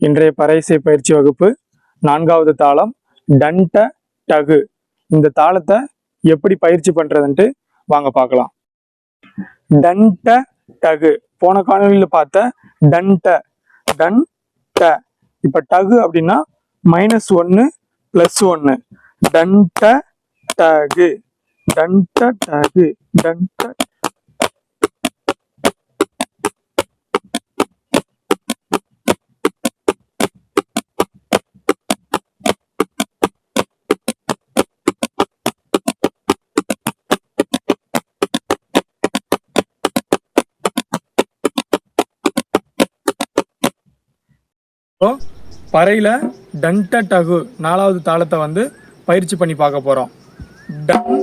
இன்றைய பறையிசை பயிற்சி வகுப்பு நான்காவது தாளம் டன்ட டகு. இந்த தாளத்தை எப்படி பயிற்சி பண்றதுன்ட்டு வாங்க பார்க்கலாம். டன்ட டகு. போன காணொலியில் பார்த்த டன்ட டன் ட இப்ப டகு அப்படின்னா மைனஸ் ஒன்னு பிளஸ் ஒன்னு டன்ட டகு. டன்ட டகு. டன்ட பறையில டன்ட டகு நாலாவது தாளத்தை வந்து பயிற்சி பண்ணி பார்க்க போறோம். டன்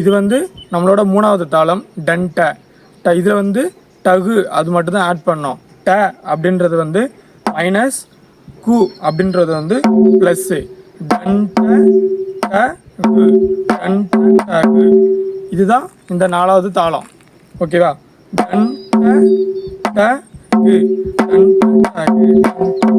இது வந்து நம்மளோட மூணாவது தாளம் டன் ட இதில் வந்து டகு அது மட்டும் தான் ஆட் பண்ணோம். ட அப்படின்றது வந்து மைனஸ் கு அப்படின்றது வந்து ப்ளஸ்ஸு டன்ட டகு டன்ட டகு இதுதான் இந்த நாலாவது தாளம். ஓகேவா? டன் ட டகு டன்